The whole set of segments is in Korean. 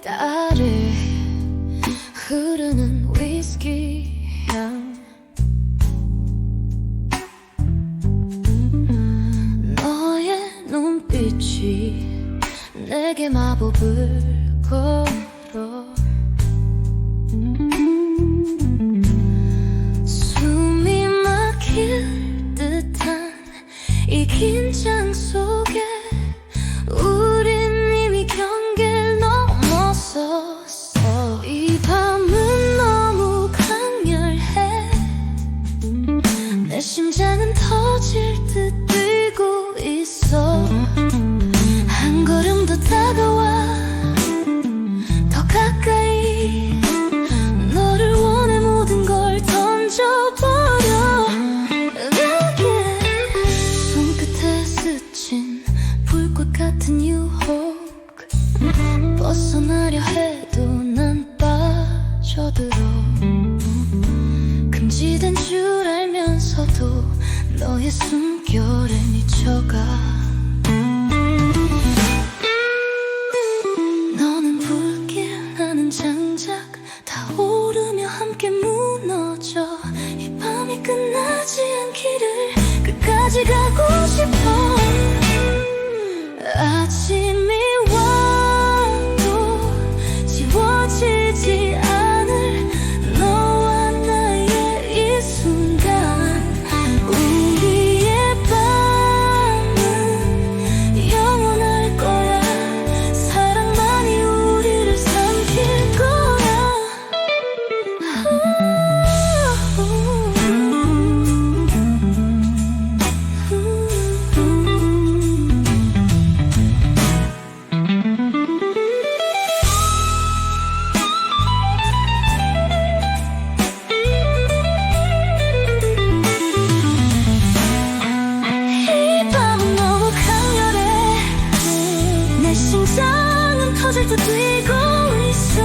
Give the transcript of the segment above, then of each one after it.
길 아래 흐르는 위스키 향. 너의 눈빛이 내게 마법을 걸어. 숨이 막힐 듯한 이 긴장. 들어. 금지된 줄 알면서도 너의 숨결에 미쳐가. 너는 불길 나는 장작 다 오르며 함께 무너져. 이 밤이 끝나지 않기를 끝까지 가고 싶어 듯 뛰고 있어.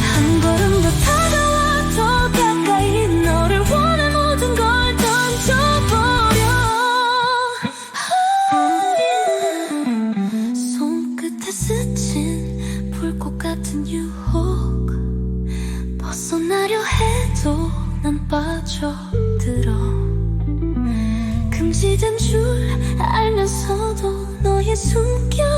한 걸음 더 다가와 더 가까이 너를 원해 모든 걸 던져버려. 손끝에 스친 불꽃 같은 유혹. 벗어나려 해도 난 빠져들어. 금지된 너의 미